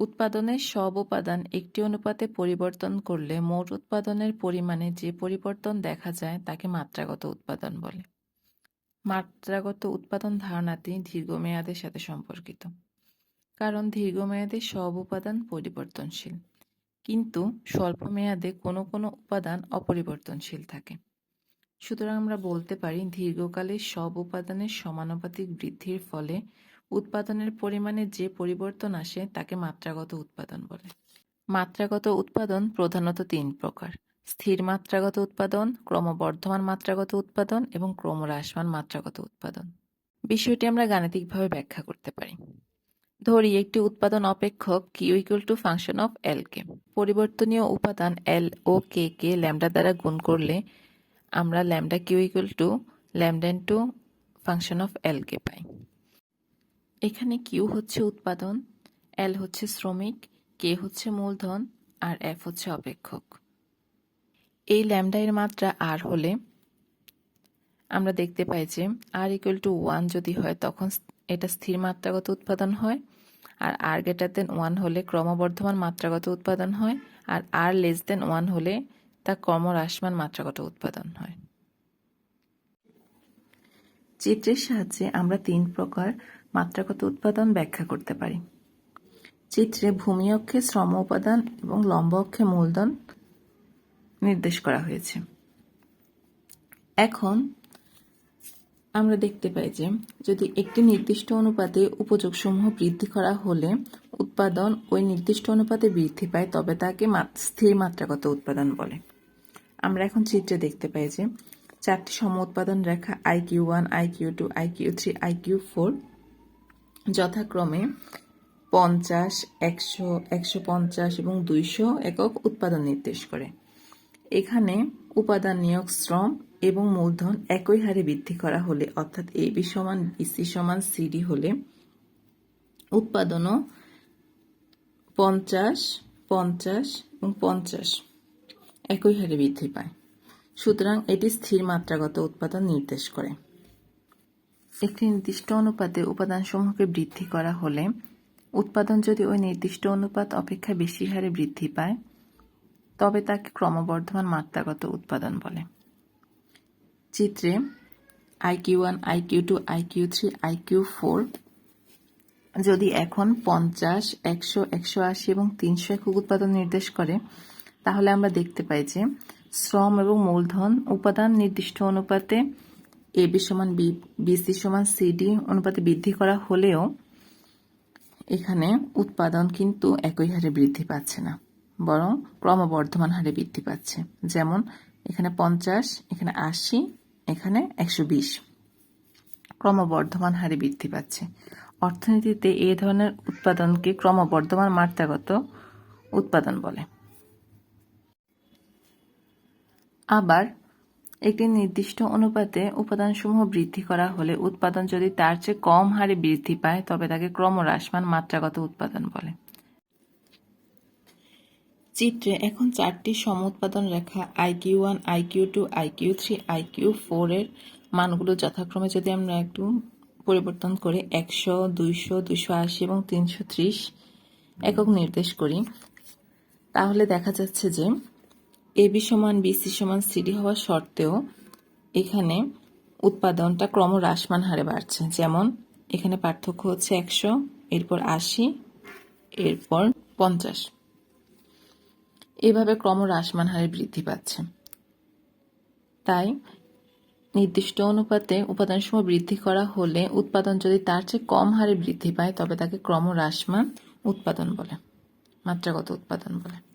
উৎপাদনের সব উপাদান একটি অনুপাতে পরিবর্তন করলে মোট উৎপাদনের পরিমাণে যে পরিবর্তন দেখা যায় তাকে মাত্রাগত উৎপাদন বলে। মাত্রাগত উৎপাদন ধারণাটি দীর্ঘমেয়াদের সাথে সম্পর্কিত, কারণ দীর্ঘমেয়াদে সব উপাদান পরিবর্তনশীল, কিন্তু স্বল্প মেয়াদে কোনো কোনো উপাদান অপরিবর্তনশীল থাকে। সুতরাং আমরা বলতে পারি দীর্ঘকালে সব উপাদানের সমানুপাতিক বৃদ্ধির ফলে উৎপাদনের পরিমাণে যে পরিবর্তন আসে, তাকে মাত্রাগত উৎপাদন বলে। মাত্রাগত উৎপাদন প্রধানত তিন প্রকার। স্থির মাত্রাগত উৎপাদন, ক্রমবর্ধমান মাত্রাগত উৎপাদন এবং ক্রমহ্রাসমান মাত্রাগত উৎপাদন। বিষয়টি আমরা গাণিতিকভাবে ব্যাখ্যা করতে পারি। ধরি, একটি উৎপাদন অপেক্ষক Q equal to function of L K. পরিবর্তনীয় উপাদান এল ও কে কে ল্যামডা দ্বারা গুণ করলে আমরা lambda Q equal to lambda into function of L K পাই। এখানে কিউ হচ্ছে উৎপাদন এল হচ্ছে শ্রমিক কে হচ্ছে মূলধন, আর এফ হচ্ছে অপেক্ষক। এই ল্যামডা এর মাত্রা আর হলে আমরা দেখতে পাই যে আর ইকুয়াল টু ওয়ান যদি হয় তখন এটা স্থির মাত্রাগত উৎপাদন হয়, আর আর গ্রেটার দেন ওয়ান হলে ক্রমবর্ধমান মাত্রাগত উৎপাদন হয়, আর আর লেস দেন ওয়ান হলে তা ক্রমহ্রাসমান মাত্রাগত উৎপাদন হয়। চিত্রের সাহায্যে আমরা তিন প্রকার মাত্রাগত উৎপাদন ব্যাখ্যা করতে পারি। চিত্রে ভূমি অক্ষে শ্রম উপাদান এবং লম্ব অক্ষে মূলধন নির্দেশ করা হয়েছে। এখন আমরা দেখতে পাই যে, যদি একটি নির্দিষ্ট অনুপাতে উপযোগসমূহ বৃদ্ধি করা হলে উৎপাদন ওই নির্দিষ্ট অনুপাতে বৃদ্ধি পায়, তবে তাকে স্থির মাত্রাগত উৎপাদন বলে। আমরা এখন চিত্রে দেখতে পাই যে, চারটি সম উৎপাদন রেখা I Q one, I Q two, I Q three, I Q four যথাক্রমে পঞ্চাশ, একশো একশো পঞ্চাশ এবং দুইশো একক উৎপাদন নির্দেশ করে। এখানে উপাদান নিয়োগ শ্রম এবং মূলধন একই হারে বৃদ্ধি করা হলে, অর্থাৎ এ বি সমান বিসি সমান সিডি হলে উৎপাদনও পঞ্চাশ পঞ্চাশ এবং পঞ্চাশ একই হারে বৃদ্ধি পায়। সুতরাং এটি স্থির মাত্রাগত উৎপাদন নির্দেশ করে। একটি নির্দিষ্ট অনুপাতে উপাদানসমূহকে বৃদ্ধি করা হলে উৎপাদন যদি ওই নির্দিষ্ট অনুপাত অপেক্ষা বেশি হারে বৃদ্ধি পায়, তবে তাকে ক্রমবর্ধমান মাত্রাগত উৎপাদন বলে। চিত্রে IQ one IQ two IQ three IQ four যদি এখন পঞ্চাশ, একশো একশো আশি এবং তিনশো একক উৎপাদন নির্দেশ করে, তাহলে আমরা দেখতে পাই যে শ্রম এবং মূলধন উপাদান নির্দিষ্ট অনুপাতে এ বি সমান বি, বিসি সমান সিডি অনুপাতে বৃদ্ধি করা হলেও এখানে উৎপাদন কিন্তু একই হারে বৃদ্ধি পাচ্ছে না, বরং ক্রমবর্ধমান হারে বৃদ্ধি পাচ্ছে। যেমন এখানে পঞ্চাশ, এখানে আশি, এখানে একশো বিশ। ক্রমবর্ধমান হারে বৃদ্ধি পাচ্ছে। অর্থনীতিতে এই ধরনের উৎপাদনকে ক্রমবর্ধমান মাত্রাগত উৎপাদন বলে। আবার একটি নির্দিষ্ট অনুপাতে উপাদানসমূহ বৃদ্ধি করা হলে উৎপাদন যদি তার চেয়ে কম হারে বৃদ্ধি পায়, তবে তাকে ক্রমহ্রাসমান মাত্রাগত উৎপাদন বলে। চিত্রে এখন চারটি সম উৎপাদন রেখা IQ one IQ two IQ three IQ four এর মানগুলো যথাক্রমে যদি আমরা একটু পরিবর্তন করে একশো, দুইশো দুইশো আশি এবং তিনশো ত্রিশ একক নির্দেশ করি, তাহলে দেখা যাচ্ছে যে এবি সমান বিসি সমান সিডি হওয়া সত্ত্বেও এখানে উৎপাদনটা ক্রম ক্রমহ্রাসমান হারে বাড়ছে। যেমন এখানে পার্থক্য হচ্ছে একশো, এরপর আশি, এরপর পঞ্চাশ। এভাবে ক্রম ক্রমহ্রাসমান হারে বৃদ্ধি পাচ্ছে। তাই নির্দিষ্ট অনুপাতে উপাদানসমূহ বৃদ্ধি করা হলে উৎপাদন যদি তার চেয়ে কম হারে বৃদ্ধি পায়, তবে তাকে ক্রম ক্রমহ্রাসমান উৎপাদন বলে, মাত্রাগত উৎপাদন বলে।